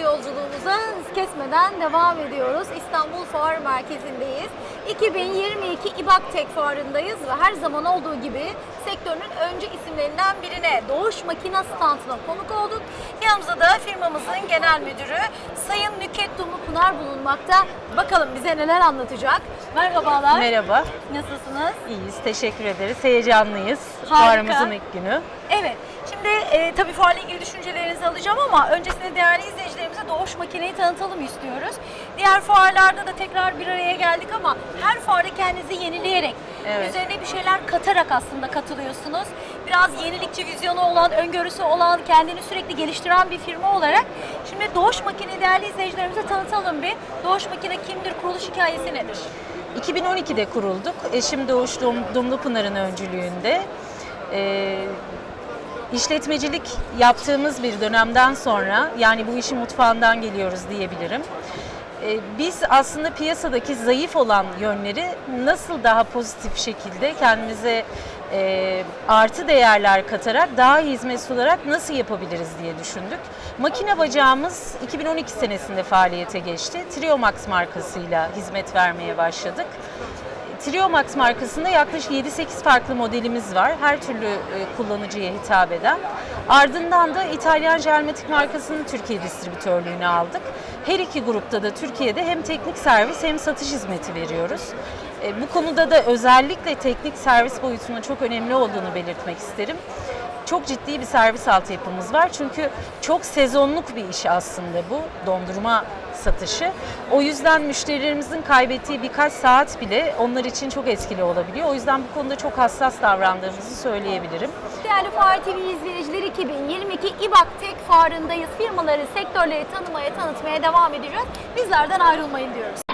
yolculuğumuza hız kesmeden devam ediyoruz. İstanbul Fuar Merkezi'ndeyiz. 2022 İBAK Tek Fuarı'ndayız ve her zaman olduğu gibi sektörün öncü isimlerinden birine Doğuş Makina Standı'na konuk olduk. Yanımızda da firmamızın genel müdürü Sayın Nüket Dumlu Pınar bulunmakta. Bakalım bize neler anlatacak. Merhabalar. Merhaba, Nasılsınız? iyiyiz. Teşekkür ederiz. Heyecanlıyız. Harika. Fuarımızın ilk günü. Evet. Şimdi e, tabii fuarla ilgili düşüncelerinizi alacağım ama öncesinde değerli izleyicilerimize Doğuş Makineyi tanıtalım istiyoruz. Diğer fuarlarda da tekrar bir araya geldik ama her fuarda kendinizi yenileyerek, Evet. üzerine bir şeyler katarak aslında katılıyorsunuz. Biraz yenilikçi vizyonu olan, öngörüsü olan, kendini sürekli geliştiren bir firma olarak şimdi Doğuş Makine değerli izleyicilerimize tanıtalım bir. Doğuş Makine kimdir, kuruluş hikayesi nedir? 2012'de kurulduk. Eşim Doğuş Dum- Dumlupınar'ın öncülüğünde. Ee, işletmecilik yaptığımız bir dönemden sonra, yani bu işin mutfağından geliyoruz diyebilirim. Ee, biz aslında piyasadaki zayıf olan yönleri nasıl daha pozitif şekilde kendimize e, artı değerler katarak daha iyi hizmet sunarak nasıl yapabiliriz diye düşündük. Makine bacağımız 2012 senesinde faaliyete geçti. Triomax markasıyla hizmet vermeye başladık. Triomax markasında yaklaşık 7-8 farklı modelimiz var. Her türlü e, kullanıcıya hitap eden. Ardından da İtalyan Jelmatik markasının Türkiye distribütörlüğünü aldık. Her iki grupta da Türkiye'de hem teknik servis hem satış hizmeti veriyoruz. E, Bu konuda da özellikle teknik servis boyutunun çok önemli olduğunu belirtmek isterim. Çok ciddi bir servis altyapımız var. Çünkü çok sezonluk bir iş aslında bu dondurma satışı. O yüzden müşterilerimizin kaybettiği birkaç saat bile onlar için çok etkili olabiliyor. O yüzden bu konuda çok hassas davrandığımızı söyleyebilirim. Değerli Fuar TV izleyicileri 2022 İBAK Tek Fuarı'ndayız. Firmaları, sektörleri tanımaya, tanıtmaya devam edeceğiz. Bizlerden ayrılmayın diyoruz.